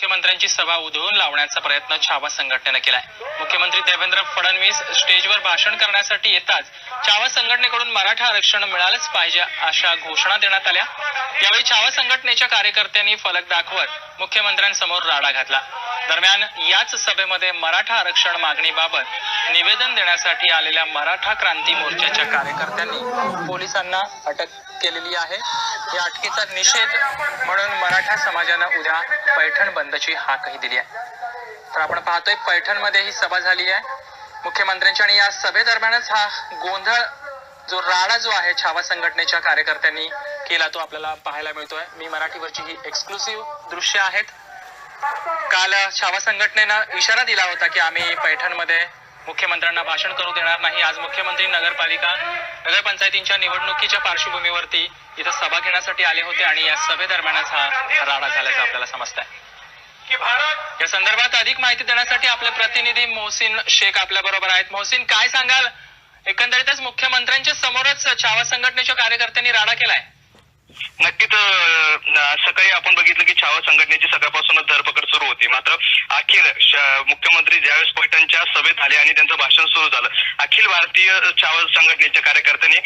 मुख्यमंत्र्यांची सभा उधळून लावण्याचा प्रयत्न छावा संघटनेनं केलाय. मुख्यमंत्री देवेंद्र फडणवीस स्टेजवर भाषण करण्यासाठी येताच छावा संघटनेकडून मराठा आरक्षण मिळालंच पाहिजे अशा घोषणा देण्यात आल्या. यावेळी छावा संघटनेच्या कार्यकर्त्यांनी फलक दाखवत मुख्यमंत्र्यांसमोर राडा घातला. दरम्यान याच सभेमध्ये मराठा आरक्षण मागणीबाबत निवेदन देण्यासाठी आलेल्या मराठा क्रांती मोर्चाच्या कार्यकर्त्यांनी पोलिसांना अटक केलेली आहे. या अटकेचा निषेध म्हणून मराठा समाजानं उद्या पैठण बंदची हाकही दिली आहे. तर आपण पाहतोय पैठणमध्ये ही सभा झाली आहे. मुख्यमंत्र्यांची आणि या सभेदरम्यानच हा गोंधळ जो राडा जो आहे छावा संघटनेच्या कार्यकर्त्यांनी केला तो आपल्याला पाहायला मिळतोय. मी मराठीवरची ही एक्सक्लुसिव्ह दृश्य आहेत. काल छावा संघटनेनं इशारा दिला होता की आम्ही पैठणमध्ये मुख्यमंत्र्यांना भाषण करू देणार नाही. आज मुख्यमंत्री नगरपालिका नगरपंचायतींच्या निवडणुकीच्या पार्श्वभूमीवरती इथं सभा घेण्यासाठी आले होते आणि या सभेदरम्यानच हा राडा झाल्याचं आपल्याला समजतंय. या संदर्भात अधिक माहिती देण्यासाठी आपले प्रतिनिधी मोहसिन शेख आपल्या बरोबर आहेत. मोहसिन काय सांगाल? एकंदरीतच मुख्यमंत्र्यांच्या समोरच छावा संघटनेच्या कार्यकर्त्यांनी राडा केलाय. सकाळी आपण बघितलं की छावा संघटनेची सकाळपासूनच धरपकड सुरू होती. मात्र अखेर मुख्यमंत्री ज्यावेळेस पैठणच्या सभेत आले आणि त्यांचं भाषण सुरू झालं अखिल भारतीय छावा संघटनेच्या कार्यकर्त्यांनी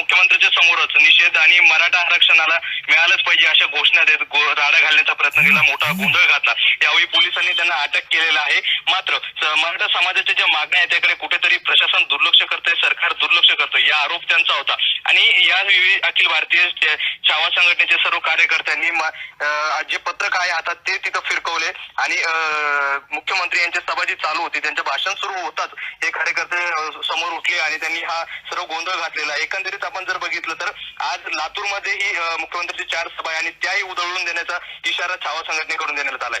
मुख्यमंत्र्यांच्या समोरच निषेध आणि मराठा आरक्षणाला मिळालंच पाहिजे अशा घोषणा देत राडा घालण्याचा प्रयत्न केला मोठा गोंधळ घातला. यावेळी पोलिसांनी त्यांना अटक केलेला आहे. मात्र मराठा समाजाच्या ज्या मागण्या आहेत त्याकडे कुठेतरी प्रशासन दुर्लक्ष करते सरकार या आरोप त्यांचा होता. आणि यावेळी अखिल भारतीय छावा संघटनेचे सर्व कार्यकर्त्यांनी जे पत्रक आहे आता ते तिथं फिरकवले. आणि मुख्यमंत्री यांची सभा जी चालू होती. त्यांचे भाषण सुरू होताच हे कार्यकर्ते समोर उठले आणि त्यांनी हा सर्व गोंधळ घातलेला. आहे एकंदरीत आपण जर बघितलं तर आज लातूरमध्ये ही मुख्यमंत्र्यांची चार सभा आहे आणि त्याही उधळून देण्याचा इशारा छावा संघटनेकडून देण्यात आलाय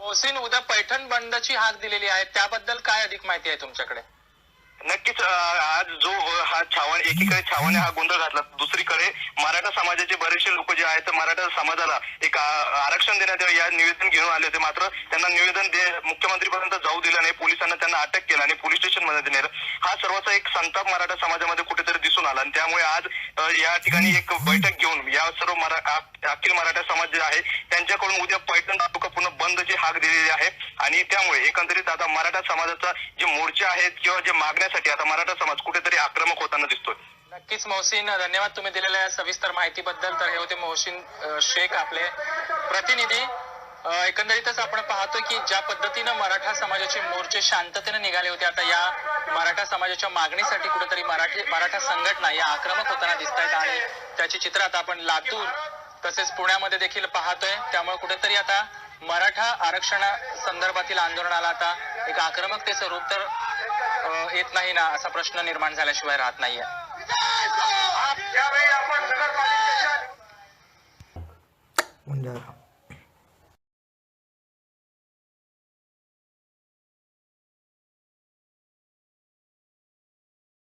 मोहसिन उद्या पैठण बंदची हाक दिलेली आहे. त्याबद्दल काय अधिक माहिती आहे तुमच्याकडे? नक्कीच आज जो हा छावण एकीकडे छावाने हा गोंधळ घातला. दुसरीकडे मराठा समाजाचे बरेचसे लोक जे आहेत मराठा समाजाला एक आरक्षण देण्यात या निवेदन घेऊन आले होते. मात्र त्यांना निवेदन मुख्यमंत्रीपर्यंत जाऊ दिलं नाही. पोलिसांना त्यांना अटक केलं आणि पोलीस स्टेशनमध्ये नेलं. हा सर्वांचा एक संताप मराठा समाजामध्ये कुठेतरी दिसून आला. आणि त्यामुळे आज या ठिकाणी एक बैठक घेऊन या सर्व मरा अखिल मराठा समाज जे आहे त्यांच्याकडून उद्या पैठण तालुका पूर्ण बंदची हाक दिलेली आहे. आणि त्यामुळे एकंदरीत आता मराठा समाजाचा जे मोर्चे आहेत किंवा जे मागण्यासाठी आता मराठा समाज कुठेतरी आक्रमक होताना दिसतोय. नक्कीच मोहसिन धन्यवाद तुम्ही दिलेल्या सविस्तर माहितीबद्दल. तर हे होते मोहसिन शेख आपले प्रतिनिधी. एकंदरीतच आपण पाहतो की ज्या पद्धतीनं मराठा समाजाचे मोर्चे शांततेने निघाले होते आता या मराठा समाजाच्या मागणीसाठी कुठेतरी मराठी मराठा संघटना या आक्रमक होताना दिसत आहेत आणि त्याची चित्र आता आपण लातूर तसेच पुण्यामध्ये देखील पाहतोय. त्यामुळे कुठेतरी आता मराठा आरक्षणा संदर्भातील आंदोलनाला आता एक आक्रमकतेचं रूप तर येत नाही ना असा प्रश्न निर्माण झाल्याशिवाय राहत नाहीये. मुंजारा